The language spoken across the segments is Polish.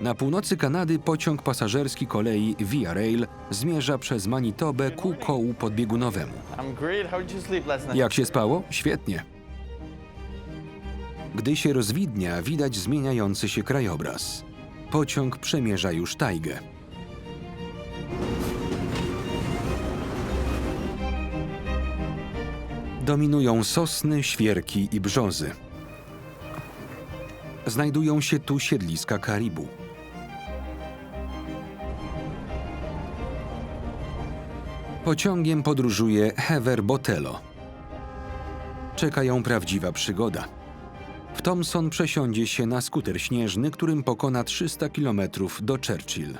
Na północy Kanady pociąg pasażerski kolei Via Rail zmierza przez Manitobę ku kołu podbiegunowemu. Jak się spało? Świetnie. Gdy się rozwidnia, widać zmieniający się krajobraz. Pociąg przemierza już tajgę. Dominują sosny, świerki i brzozy. Znajdują się tu siedliska karibu. Pociągiem podróżuje Heather Botello. Czeka ją prawdziwa przygoda. W Thomson przesiądzie się na skuter śnieżny, którym pokona 300 km do Churchill.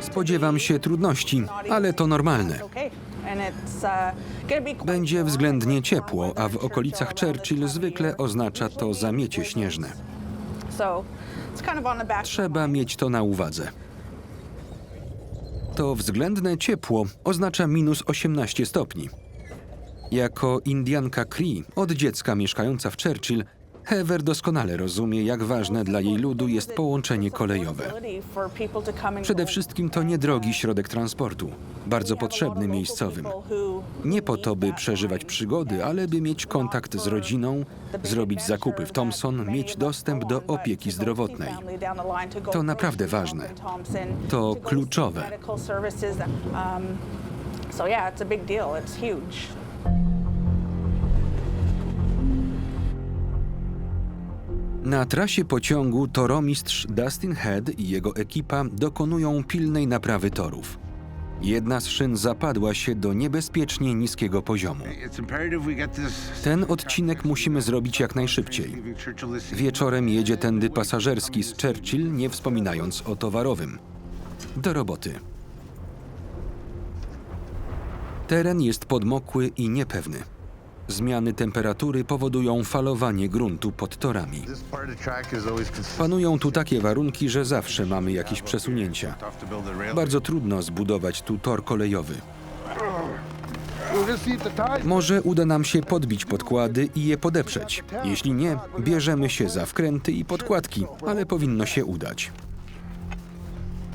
Spodziewam się trudności, ale to normalne. Uh, Będzie względnie ciepło, a w okolicach Churchill zwykle oznacza to zamiecie śnieżne. Trzeba mieć to na uwadze. To względne ciepło oznacza minus 18 stopni. Jako Indianka Cree, od dziecka mieszkająca w Churchill, Heather doskonale rozumie, jak ważne dla jej ludu jest połączenie kolejowe. Przede wszystkim to niedrogi środek transportu, bardzo potrzebny miejscowym. Nie po to, by przeżywać przygody, ale by mieć kontakt z rodziną, zrobić zakupy w Thomson, mieć dostęp do opieki zdrowotnej. To naprawdę ważne. To kluczowe. So yeah, it's a big deal. It's huge. Na trasie pociągu toromistrz Dustin Head i jego ekipa dokonują pilnej naprawy torów. Jedna z szyn zapadła się do niebezpiecznie niskiego poziomu. Ten odcinek musimy zrobić jak najszybciej. Wieczorem jedzie tędy pasażerski z Churchill, nie wspominając o towarowym. Do roboty. Teren jest podmokły i niepewny. Zmiany temperatury powodują falowanie gruntu pod torami. Panują tu takie warunki, że zawsze mamy jakieś przesunięcia. Bardzo trudno zbudować tu tor kolejowy. Może uda nam się podbić podkłady i je podeprzeć. Jeśli nie, bierzemy się za wkręty i podkładki, ale powinno się udać.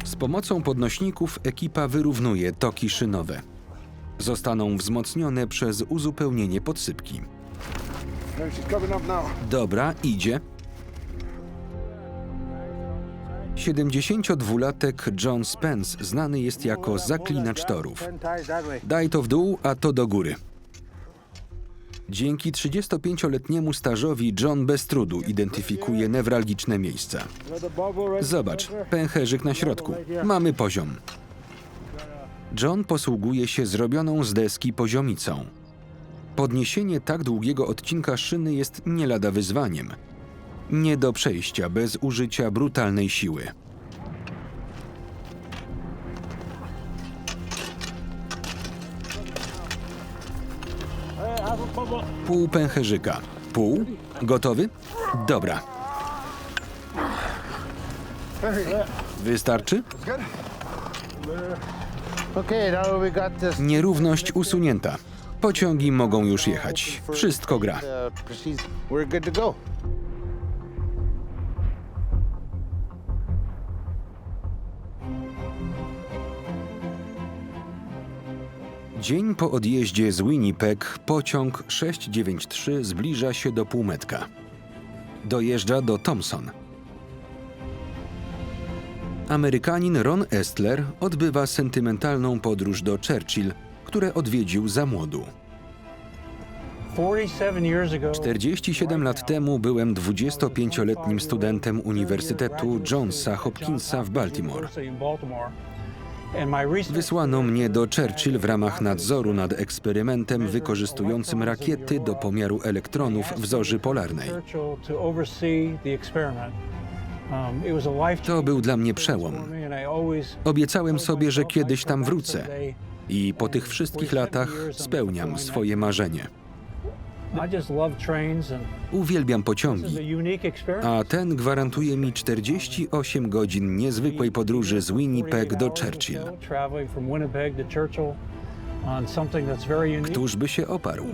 Z pomocą podnośników ekipa wyrównuje toki szynowe. Zostaną wzmocnione przez uzupełnienie podsypki. Dobra, idzie. 72-latek John Spence znany jest jako zaklinacz torów. Daj to w dół, a to do góry. Dzięki 35-letniemu stażowi John bez trudu identyfikuje newralgiczne miejsca. Zobacz, pęcherzyk na środku. Mamy poziom. John posługuje się zrobioną z deski poziomicą. Podniesienie tak długiego odcinka szyny jest nie lada wyzwaniem. Nie do przejścia bez użycia brutalnej siły. Pół pęcherzyka. Pół? Gotowy? Dobra. Wystarczy? Nierówność usunięta. Pociągi mogą już jechać. Wszystko gra. Dzień po odjeździe z Winnipeg pociąg 693 zbliża się do półmetka. Dojeżdża do Thomson. Amerykanin Ron Estler odbywa sentymentalną podróż do Churchill, które odwiedził za młodu. 47 years ago, 47 lat temu byłem 25-letnim studentem Uniwersytetu Johnsa Hopkinsa w Baltimore. Wysłano mnie do Churchill w ramach nadzoru nad eksperymentem wykorzystującym rakiety do pomiaru elektronów w zorzy polarnej. To był dla mnie przełom. Obiecałem sobie, że kiedyś tam wrócę i po tych wszystkich latach spełniam swoje marzenie. Uwielbiam pociągi, a ten gwarantuje mi 48 godzin niezwykłej podróży z Winnipeg do Churchill. Któż Któż by się oparł?